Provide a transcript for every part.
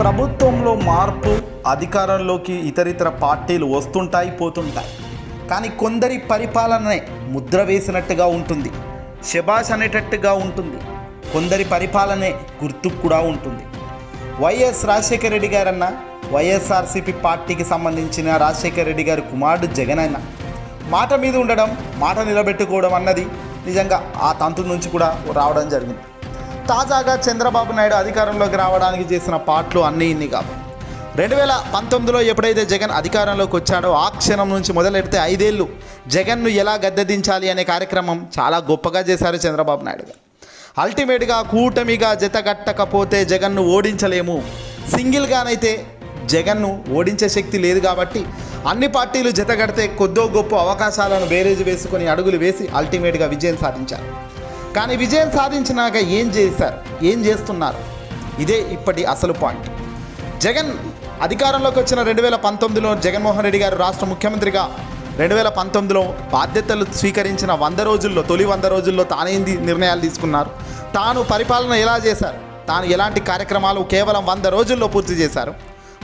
ప్రభుత్వంలో మార్పు అధికారంలోకి ఇతరితర పార్టీలు వస్తుంటాయి పోతుంటాయి. కానీ కొందరి పరిపాలననే ముద్ర వేసినట్టుగా ఉంటుంది శబాష్ అనేటట్టుగా ఉంటుంది. కొందరి పరిపాలనే గుర్తు కూడా ఉంటుంది. వైఎస్ రాజశేఖర రెడ్డి గారన్న వైఎస్ఆర్సీపీ పార్టీకి సంబంధించిన రాజశేఖర రెడ్డి గారి కుమారుడు జగన్ అన్న మాట మీద ఉండడం మాట నిలబెట్టుకోవడం అన్నది నిజంగా ఆ తంతు నుంచి కూడా రావడం జరిగింది. తాజాగా చంద్రబాబు నాయుడు అధికారంలోకి రావడానికి చేసిన పాటలు అన్నీ ఇన్ని కావు రెండు వేల పంతొమ్మిదిలో ఎప్పుడైతే జగన్ అధికారంలోకి వచ్చాడో ఆ క్షణం నుంచి మొదలెడితే ఐదేళ్ళు జగన్ను ఎలా గద్దెదించాలి అనే కార్యక్రమం చాలా గొప్పగా చేశారు చంద్రబాబు నాయుడు గారు. అల్టిమేట్గా కూటమిగా జతగట్టకపోతే జగన్ను ఓడించలేము. సింగిల్గానైతే జగన్ను ఓడించే శక్తి లేదు కాబట్టి అన్ని పార్టీలు జతగడితే కొద్దో గొప్ప అవకాశాలను బేరేజ్ వేసుకొని అడుగులు వేసి అల్టిమేట్గా విజయం సాధించారు. కానీ విజయం సాధించినాక ఏం చేశారు? ఏం చేస్తున్నారు? ఇదే ఇప్పటి అసలు పాయింట్. జగన్ అధికారంలోకి వచ్చిన రెండు వేల పంతొమ్మిదిలో జగన్మోహన్ రెడ్డి గారు రాష్ట్ర ముఖ్యమంత్రిగా రెండు వేల పంతొమ్మిదిలో బాధ్యతలు స్వీకరించిన వంద రోజుల్లో తొలి వంద రోజుల్లో తానేంది నిర్ణయాలు తీసుకున్నారు. తాను పరిపాలన ఎలా చేశారు? తాను ఎలాంటి కార్యక్రమాలు కేవలం వంద రోజుల్లో పూర్తి చేశారు?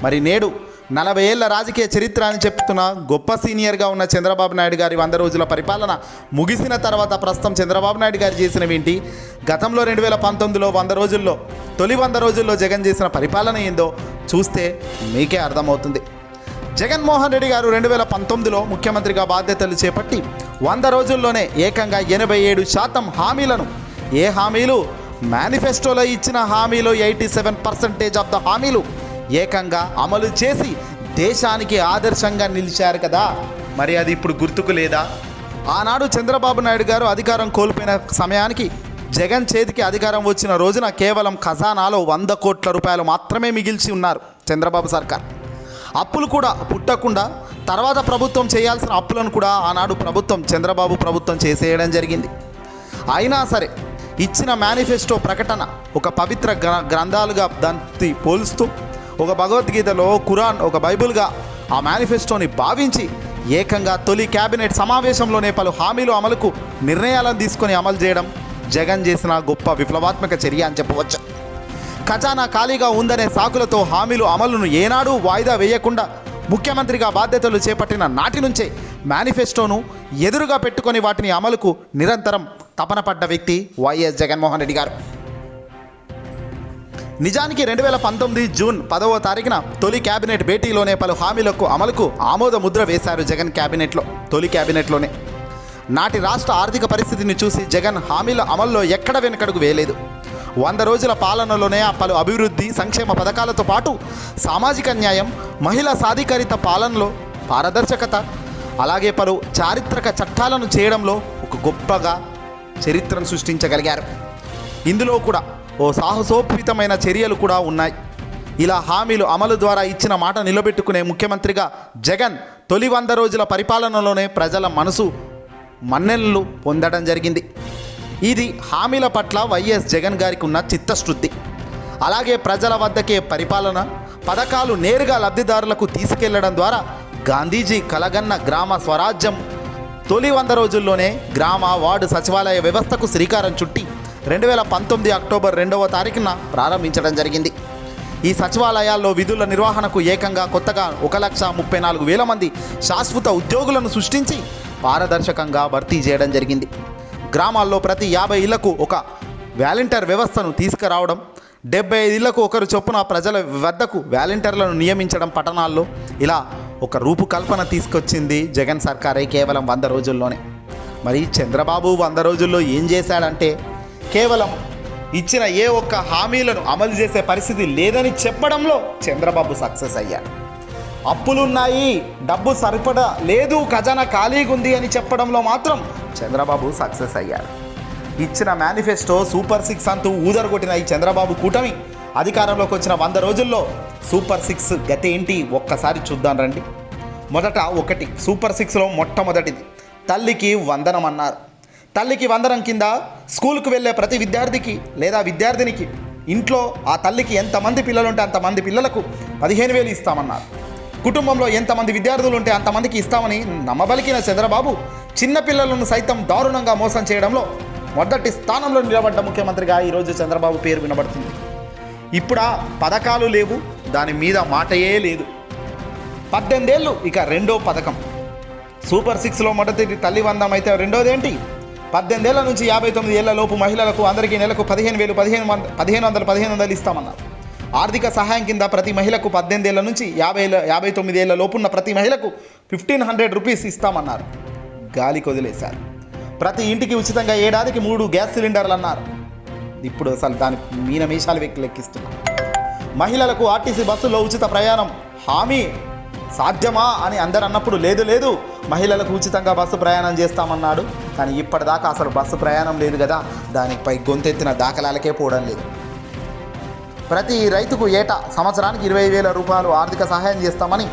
మరి నేడు నలభై ఏళ్ళ రాజకీయ చరిత్ర అని చెప్తున్న గొప్ప సీనియర్గా ఉన్న చంద్రబాబు నాయుడు గారి వంద రోజుల పరిపాలన ముగిసిన తర్వాత ప్రస్తుతం చంద్రబాబు నాయుడు గారు చేసినవేంటి గతంలో రెండు వేల పంతొమ్మిదిలో వంద రోజుల్లో తొలి వంద రోజుల్లో జగన్ చేసిన పరిపాలన ఏందో చూస్తే మీకే అర్థమవుతుంది. జగన్మోహన్ రెడ్డి గారు రెండు వేల పంతొమ్మిదిలో ముఖ్యమంత్రిగా బాధ్యతలు చేపట్టి వంద రోజుల్లోనే ఏకంగా ఎనభై ఏడు శాతం హామీలను ఏ హామీలు? మేనిఫెస్టోలో ఇచ్చిన హామీలో eighty seven percentage of the హామీలు ఏకంగా అమలు చేసి దేశానికి ఆదర్శంగా నిలిచారు కదా. మరి అది ఇప్పుడు గుర్తుకు లేదా? ఆనాడు చంద్రబాబు నాయుడు గారు అధికారం కోల్పోయిన సమయానికి జగన్ చేతికి అధికారం వచ్చిన రోజున కేవలం ఖజానాలో వంద కోట్ల రూపాయలు మాత్రమే మిగిల్చి ఉన్నారు చంద్రబాబు సర్కార్. అప్పులు కూడా పుట్టకుండా తర్వాత ప్రభుత్వం చేయాల్సిన అప్పులను కూడా ఆనాడు ప్రభుత్వం చంద్రబాబు ప్రభుత్వం చేసేయడం జరిగింది. అయినా సరే ఇచ్చిన మేనిఫెస్టో ప్రకటన ఒక పవిత్ర గ్ర గ్రంథాలుగా దాన్ని పోలుస్తూ ఒక భగవద్గీతలో ఖురాన్ ఒక బైబిల్గా ఆ మేనిఫెస్టోని భావించి ఏకంగా తొలి కేబినెట్ సమావేశంలోనే పలు హామీలు అమలుకు నిర్ణయాలను తీసుకొని అమలు చేయడం జగన్ చేసిన గొప్ప విప్లవాత్మక చర్య అని చెప్పవచ్చు. ఖజానా ఖాళీగా ఉందనే సాకులతో హామీలు అమలును ఏనాడూ వాయిదా వేయకుండా ముఖ్యమంత్రిగా బాధ్యతలు చేపట్టిన నాటి నుంచే మేనిఫెస్టోను ఎదురుగా పెట్టుకొని వాటిని అమలుకు నిరంతరం తపన పడ్డ వ్యక్తి వైఎస్ జగన్మోహన్ రెడ్డి గారు. నిజానికి రెండు వేల పంతొమ్మిది జూన్ పదవ తారీఖున తొలి కేబినెట్ భేటీలోనే పలు హామీలకు అమలుకు ఆమోద ముద్ర వేశారు జగన్ కేబినెట్లో తొలి కేబినెట్లోనే నాటి రాష్ట్ర ఆర్థిక పరిస్థితిని చూసి జగన్ హామీల అమల్లో ఎక్కడ వెనుకడుగు వేయలేదు. వంద రోజుల పాలనలోనే ఆ పలు అభివృద్ధి సంక్షేమ పథకాలతో పాటు సామాజిక న్యాయం మహిళా సాధికారిత పాలనలో పారదర్శకత అలాగే పలు చారిత్రక చట్టాలను చేయడంలో ఒక గొప్పగా చరిత్రను సృష్టించగలిగారు. ఇందులో కూడా ఓ సాహసోపేతమైన చర్యలు కూడా ఉన్నాయి. ఇలా హామీలు అమలు ద్వారా ఇచ్చిన మాట నిలబెట్టుకునే ముఖ్యమంత్రిగా జగన్ తొలి వంద రోజుల పరిపాలనలోనే ప్రజల మనసు మన్నెలు పొందడం జరిగింది. ఇది హామీల పట్ల వైఎస్ జగన్ గారికి ఉన్న చిత్తశుద్ధి. అలాగే ప్రజల వద్దకే పరిపాలన పథకాలు నేరుగా లబ్ధిదారులకు తీసుకెళ్ళడం ద్వారా గాంధీజీ కలగన్న గ్రామ స్వరాజ్యం తొలి వంద రోజుల్లోనే గ్రామ వార్డు సచివాలయ వ్యవస్థకు శ్రీకారం చుట్టి రెండు వేల పంతొమ్మిది అక్టోబర్ రెండవ తారీఖున ప్రారంభించడం జరిగింది. ఈ సచివాలయాల్లో విధుల నిర్వహణకు ఏకంగా కొత్తగా ఒక లక్ష ముప్పై నాలుగు వేల మంది శాశ్వత ఉద్యోగులను సృష్టించి పారదర్శకంగా భర్తీ చేయడం జరిగింది. గ్రామాల్లో ప్రతి యాభై ఇళ్ళకు ఒక వాలంటీర్ వ్యవస్థను తీసుకురావడం డెబ్బై ఐదు ఇళ్ళకు ఒకరు చొప్పున ప్రజల వద్దకు వాలంటీర్లను నియమించడం పట్టణాల్లో ఇలా ఒక రూపుకల్పన తీసుకొచ్చింది జగన్ సర్కారే కేవలం వంద రోజుల్లోనే. మరి చంద్రబాబు వంద రోజుల్లో ఏం చేశాడంటే కేవలం ఇచ్చిన ఏ ఒక్క హామీలను అమలు చేసే పరిస్థితి లేదని చెప్పడంలో చంద్రబాబు సక్సెస్ అయ్యారు. అప్పులున్నాయి డబ్బు సరిపడా లేదు ఖజానా ఖాళీగా ఉంది అని చెప్పడంలో మాత్రం చంద్రబాబు సక్సెస్ అయ్యారు. ఇచ్చిన మేనిఫెస్టో సూపర్ సిక్స్ అంటూ ఊదరగొట్టిన ఈ చంద్రబాబు కూటమి అధికారంలోకి వచ్చిన వంద రోజుల్లో సూపర్ సిక్స్ గతి ఏంటి? ఒక్కసారి చూద్దాం రండి. మొదట ఒకటి సూపర్ సిక్స్లో మొట్టమొదటిది. తల్లికి వందనం అన్నారు తల్లికి వందనం కింద స్కూల్కు వెళ్ళే ప్రతి విద్యార్థికి లేదా విద్యార్థినికి ఇంట్లో ఆ తల్లికి ఎంతమంది పిల్లలు ఉంటే అంతమంది పిల్లలకు పదిహేను వేలు ఇస్తామన్నారు. కుటుంబంలో ఎంతమంది విద్యార్థులు ఉంటే అంతమందికి ఇస్తామని నమ్మబలికిన చంద్రబాబు చిన్నపిల్లలను సైతం దారుణంగా మోసం చేయడంలో మొదటి స్థానంలో నిలబడ్డ ముఖ్యమంత్రిగా ఈరోజు చంద్రబాబు పేరు వినబడుతుంది. ఇప్పుడా పథకాలు లేవు దాని మీద మాటయే లేదు. పద్దెనిమిదేళ్ళు ఇక రెండో పథకం. సూపర్ సిక్స్లో మొదటి తల్లి వందం అయితే రెండోది ఏంటి పద్దెనిమిదేళ్ళ నుంచి యాభై తొమ్మిది ఏళ్ళ లోపు మహిళలకు అందరికీ నెలకు పదిహేను వేలు పదిహేను వంద పదిహేను వందలు పదిహేను వందలు ఇస్తామన్నారు. ఆర్థిక సహాయం కింద ప్రతి మహిళకు పద్దెనిమిదేళ్ళ నుంచి యాభై యాభై తొమ్మిది ఏళ్ళ లోపున్న ప్రతి మహిళకు ఫిఫ్టీన్ హండ్రెడ్ రూపీస్ ఇస్తామన్నారు. గాలికి వదిలేశారు ప్రతి ఇంటికి ఉచితంగా ఏడాదికి మూడు గ్యాస్ సిలిండర్లు అన్నారు. ఇప్పుడు అసలు దాని మీన మీషాలు వ్యక్తి లెక్కిస్తున్నారు. మహిళలకు ఆర్టీసీ బస్సుల్లో ఉచిత ప్రయాణం హామీ. సాధ్యమా అని అందరు అన్నప్పుడు లేదు లేదు. మహిళలకు ఉచితంగా బస్సు ప్రయాణం చేస్తామన్నాడు. కానీ ఇప్పటిదాకా అసలు బస్సు ప్రయాణం లేదు కదా. దానిపై గొంతెత్తిన దాఖలాలకే పోవడం లేదు. ప్రతి రైతుకు ఏటా సంవత్సరానికి ఇరవై వేల రూపాయలు ఆర్థిక సహాయం చేస్తామని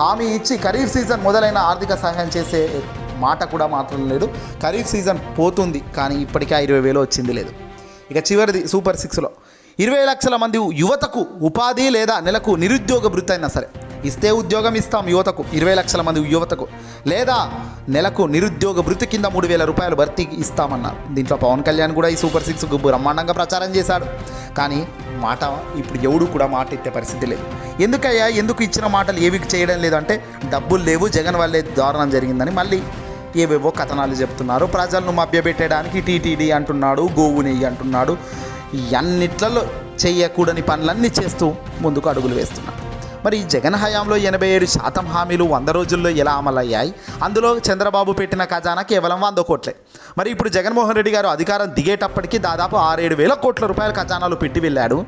హామీ ఇచ్చి ఖరీఫ్ సీజన్ మొదలైన ఆర్థిక సహాయం చేసే మాట కూడా మాత్రం లేదు. ఖరీఫ్ సీజన్ పోతుంది కానీ ఇప్పటికే ఇరవై వేలు వచ్చింది లేదు. ఇక చివరిది సూపర్ సిక్స్లో. ఇరవై లక్షల మంది యువతకు ఉపాధి లేదా నెలకు నిరుద్యోగ వృత్తి అయినా సరే. ఇస్తే ఉద్యోగం ఇస్తాం యువతకు ఇరవై లక్షల మంది యువతకు. లేదా నెలకు నిరుద్యోగ భృతి కింద మూడు వేల రూపాయలు భర్తీ ఇస్తామన్నారు. దీంట్లో పవన్ కళ్యాణ్ కూడా ఈ సూపర్ సిక్స్ బ్రహ్మాండంగా ప్రచారం చేశాడు. కానీ మాట ఇప్పుడు ఎవడు కూడా మాట ఎత్తే పరిస్థితి లేదు. ఎందుకయ్యా? ఎందుకు ఇచ్చిన మాటలు ఏవి చేయడం లేదంటే డబ్బులు లేవు జగన్ వల్లే దారుణం జరిగిందని మళ్ళీ ఏవేవో కథనాలు చెప్తున్నారు. ప్రజలను మభ్యపెట్టడానికి టీటీడీ అంటున్నాడు గోవు నెయ్యి అంటున్నాడు. అన్నిట్లలో చేయకూడని పనులన్నీ చేస్తూ ముందుకు అడుగులు వేస్తున్నాడు మరి జగన్ హయాంలో ఎనభై ఏడు శాతం హామీలు వంద రోజుల్లో ఎలా అమలయ్యాయి? అందులో చంద్రబాబు పెట్టిన ఖజానా కేవలం వంద కోట్లే. మరి ఇప్పుడు జగన్మోహన్ రెడ్డి గారు అధికారం దిగేటప్పటికి దాదాపు ఆరేడు వేల కోట్ల రూపాయల ఖజానాలు పెట్టి వెళ్ళాడు.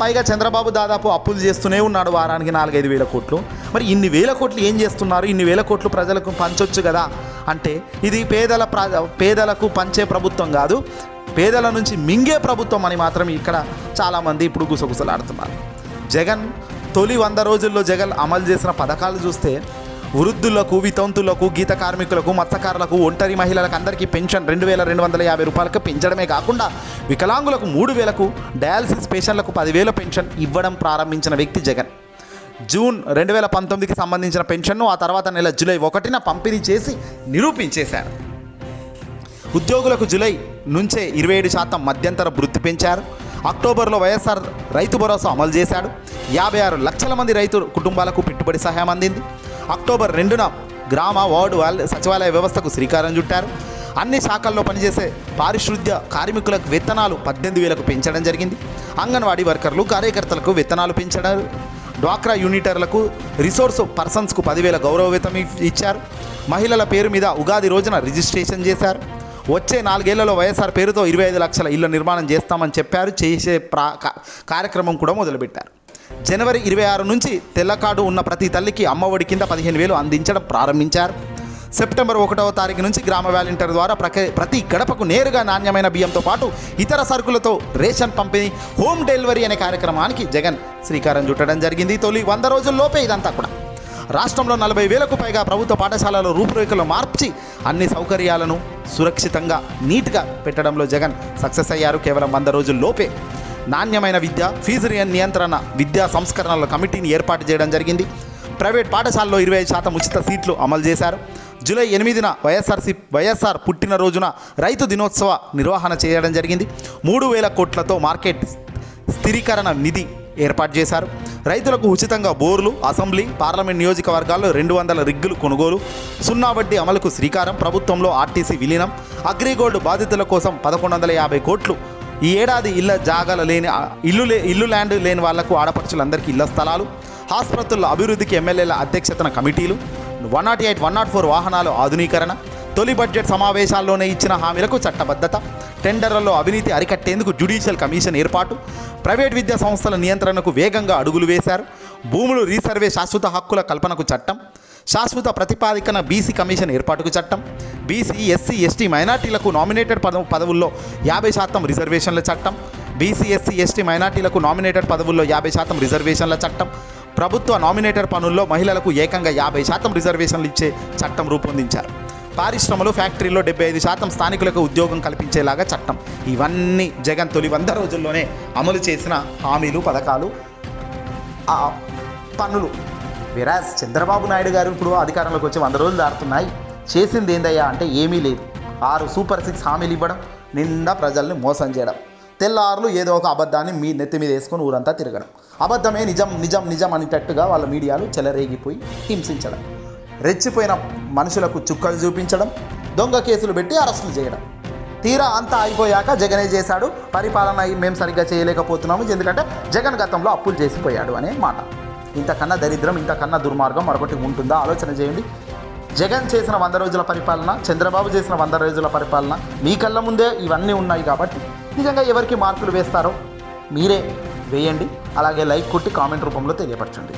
పైగా చంద్రబాబు దాదాపు అప్పులు చేస్తూనే ఉన్నాడు వారానికి నాలుగైదు వేల కోట్లు. మరి ఇన్ని వేల కోట్లు ఏం చేస్తున్నారు? ఇన్ని వేల కోట్లు ప్రజలకు పంచొచ్చు కదా? అంటే ఇది పేదల పేదలకు పంచే ప్రభుత్వం కాదు పేదల నుంచి మింగే ప్రభుత్వం అని మాత్రం ఇక్కడ చాలామంది ఇప్పుడు గుసగుసలాడుతున్నారు. జగన్ తొలి వంద రోజుల్లో జగన్ అమలు చేసిన పథకాలు చూస్తే వృద్ధులకు వితంతులకు గీత కార్మికులకు మత్స్యకారులకు ఒంటరి మహిళలకు అందరికీ పెన్షన్ రెండు వేల రెండు వందల యాభై రూపాయలకు పెంచడమే కాకుండా వికలాంగులకు మూడు వేలకు డయాలసిస్ పేషెంట్లకు పదివేల పెన్షన్ ఇవ్వడం ప్రారంభించిన వ్యక్తి జగన్. జూన్ రెండు వేల పంతొమ్మిదికి సంబంధించిన పెన్షన్ను ఆ తర్వాత నెల జూలై ఒకటిన పంపిణీ చేసి నిరూపించేశారు. ఉద్యోగులకు జూలై నుంచే ఇరవై ఏడు శాతం మధ్యంతర వృత్తి పెంచారు. అక్టోబర్లో వైఎస్ఆర్ రైతు భరోసా అమలు చేశాడు. యాభై ఆరు లక్షల మంది రైతు కుటుంబాలకు పెట్టుబడి సహాయం అందింది. అక్టోబర్ రెండున గ్రామ వార్డు వాల్- సచివాలయ వ్యవస్థకు శ్రీకారం చుట్టారు. అన్ని శాఖల్లో పనిచేసే పారిశుద్ధ్య కార్మికులకు వేతనాలు పద్దెనిమిది వేలకు పెంచడం జరిగింది. అంగన్వాడీ వర్కర్లు కార్యకర్తలకు వేతనాలు పెంచడం. డ్వాక్రా యూనిటర్లకు రిసోర్స్ పర్సన్స్కు పదివేల గౌరవ వేతం ఇచ్చారు. మహిళల పేరు మీద ఉగాది రోజున రిజిస్ట్రేషన్ చేశారు. వచ్చే నాలుగేళ్ళలో వైఎస్ఆర్ పేరుతో ఇరవై ఐదు లక్షల ఇళ్ళ నిర్మాణం చేస్తామని చెప్పారు చేసే ప్రా కార్యక్రమం కూడా మొదలుపెట్టారు. జనవరి ఇరవై ఆరు నుంచి తెల్లకాడు ఉన్న ప్రతి తల్లికి అమ్మఒడి కింద పదిహేను వేలు అందించడం ప్రారంభించారు. సెప్టెంబర్ ఒకటవ తారీఖు నుంచి గ్రామ వాలంటీర్ ద్వారా ప్రక ప్రతి గడపకు నేరుగా నాణ్యమైన బియ్యంతో పాటు ఇతర సరుకులతో రేషన్ పంపిణీ హోమ్ డెలివరీ అనే కార్యక్రమానికి జగన్ శ్రీకారం చుట్టడం జరిగింది. తొలి వంద రోజుల్లోపే ఇదంతా కూడా. రాష్ట్రంలో నలభై వేలకు పైగా ప్రభుత్వ పాఠశాలలో రూపురేఖలు మార్చి అన్ని సౌకర్యాలను సురక్షితంగా నీట్గా పెట్టడంలో జగన్ సక్సెస్ అయ్యారు కేవలం వంద రోజుల్లోపే నాణ్యమైన విద్య ఫీజు నియంత్రణ విద్యా సంస్కరణల కమిటీని ఏర్పాటు చేయడం జరిగింది. ప్రైవేట్ పాఠశాలలో ఇరవై ఐదు శాతం ఉచిత సీట్లు అమలు చేశారు. జూలై ఎనిమిదిన వైఎస్ఆర్సీ వైఎస్ఆర్ పుట్టినరోజున రైతు దినోత్సవ నిర్వహణ చేయడం జరిగింది. మూడు వేల కోట్లతో మార్కెట్ స్థిరీకరణ నిధి ఏర్పాటు చేశారు. రైతులకు ఉచితంగా బోర్లు అసెంబ్లీ పార్లమెంట్ నియోజకవర్గాల్లో రెండు వందల రిగ్గులు కొనుగోలు సున్నా వడ్డీ అమలుకు శ్రీకారం ప్రభుత్వంలో ఆర్టీసీ విలీనం అగ్రిగోల్డ్ బాధితుల కోసం పదకొండు వందల యాభై కోట్లు ఈ ఏడాది ఇళ్ళ జాగాల లేని ఇల్లు లే ఇల్లు ల్యాండ్ లేని వాళ్ళకు ఆడపడుచులందరికీ ఇళ్ళ స్థలాలు ఆసుపత్రుల అభివృద్ధికి ఎమ్మెల్యేల అధ్యక్షతన కమిటీలు one nought eight one nought four వాహనాలు ఆధునీకరణ తొలి బడ్జెట్ సమావేశాల్లోనే ఇచ్చిన హామీలకు చట్టబద్ధత టెండర్లలో అవినీతి అరికట్టేందుకు జ్యుడిషియల్ కమిషన్ ఏర్పాటు ప్రైవేట్ విద్యా సంస్థల నియంత్రణకు వేగంగా అడుగులు వేశారు భూములు రీసర్వే శాశ్వత హక్కుల కల్పనకు చట్టం శాశ్వత ప్రతిపాదికన బీసీ కమిషన్ ఏర్పాటుకు చట్టం బీసీ ఎస్సీ ఎస్టీ మైనార్టీలకు నామినేటెడ్ పదవు పదవుల్లో యాభై శాతం రిజర్వేషన్ల చట్టం బీసీ ఎస్సీ ఎస్టీ మైనార్టీలకు నామినేటెడ్ పదవుల్లో యాభై శాతం రిజర్వేషన్ల చట్టం ప్రభుత్వ నామినేటెడ్ పనుల్లో మహిళలకు ఏకంగా యాభై శాతం రిజర్వేషన్లు ఇచ్చే చట్టం రూపొందించారు. పారిశ్రమలు ఫ్యాక్టరీలో డెబ్బై ఐదు శాతం స్థానికులకు ఉద్యోగం కల్పించేలాగా చట్టం. ఇవన్నీ జగన్ తొలి వంద రోజుల్లోనే అమలు చేసిన హామీలు పథకాలు ఆ పనులు విరాజ్ చంద్రబాబు నాయుడు గారు ఇప్పుడు అధికారంలోకి వచ్చి వంద రోజులు దాడుతున్నాయి చేసింది ఏందయ్యా అంటే ఏమీ లేదు. ఆరు సూపర్ సిక్స్ హామీలు ఇవ్వడం నిండా ప్రజల్ని మోసం చేయడం. తెల్లారులు ఏదో ఒక అబద్ధాన్ని మీ నెత్తి మీద వేసుకొని ఊరంతా తిరగడం. అబద్ధమే నిజం నిజం నిజం అనేటట్టుగా వాళ్ళ మీడియాలు చెలరేగిపోయి హింసించడం. రెచ్చిపోయిన మనుషులకు చుక్కలు చూపించడం దొంగ కేసులు పెట్టి అరెస్టులు చేయడం. తీరా అంతా అయిపోయాక జగనే చేశాడు. పరిపాలన మేము సరిగ్గా చేయలేకపోతున్నాము. ఎందుకంటే జగన్ గతంలో అప్పులు చేసిపోయాడు అనే మాట. ఇంతకన్నా దరిద్రం ఇంతకన్నా దుర్మార్గం మరొకటి ఉంటుందా? ఆలోచన చేయండి. జగన్ చేసిన వంద రోజుల పరిపాలన చంద్రబాబు చేసిన వంద రోజుల పరిపాలన మీ కళ్ళ ముందే ఇవన్నీ ఉన్నాయి కాబట్టి నిజంగా ఎవరికి మార్కులు వేస్తారో మీరే వేయండి. అలాగే లైక్ కొట్టి కామెంట్ రూపంలో తెలియపరచండి.